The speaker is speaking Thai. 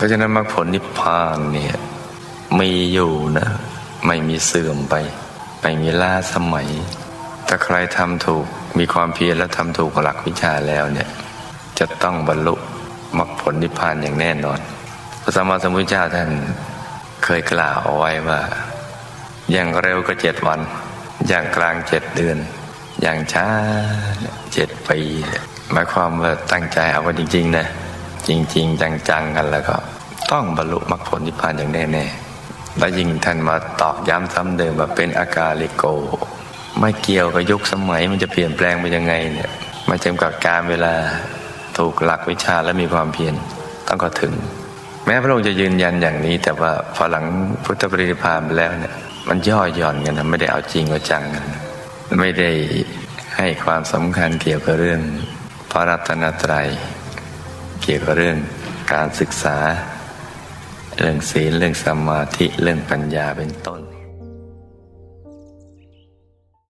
เพราะฉะนั้นมรรคผลนิพพานเนี่ยมีอยู่นะ ไม่มีเสื่อมไป ไม่มีล่าสมัย ถ้าใครทำถูกมีความเพียรและทำถูกหลักวิชาแล้วเนี่ยจะต้องบรรลุมรรคผลนิพพานอย่างแน่นอน พระสัมมาสัมพุทธเจ้าท่านเคยกล่าวเอาไว้ว่า อย่างเร็วก็เจ็ดวัน อย่างกลางเจ็ดเดือน อย่างช้าเจ็ดปีหมายความว่าตั้งใจเอาไว้จริง ๆ นะ จริง ๆ จังๆกันแล้วก็ ต้องบรรลุมรรคผลนิพพานอย่างแน่ๆและยิ่งท่านมาตอกย้ำซ้ำเดิมว่าเป็นอากาลิโก ไม่เกี่ยวกับยุคสมัยมันจะเปลี่ยนแปลงไปยังไงเนี่ยไม่จำกัดการเวลาถูกหลักวิชาและมีความเพียรต้องก็ถึง แม้พระองค์จะยืนยันอย่างนี้ แต่ว่าพอหลังพุทธปรินิพานไปแล้วเนี่ยมันย่อหย่อนกันนะไม่ได้เอาจริงเอาจังกันไม่ได้ให้ความสำคัญเกี่ยวกับเรื่องพระรัตนตรัย เกี่ยวกับเรื่องการศึกษา เรื่องศีลเรื่องสมาธิเรื่องปัญญาเป็นต้น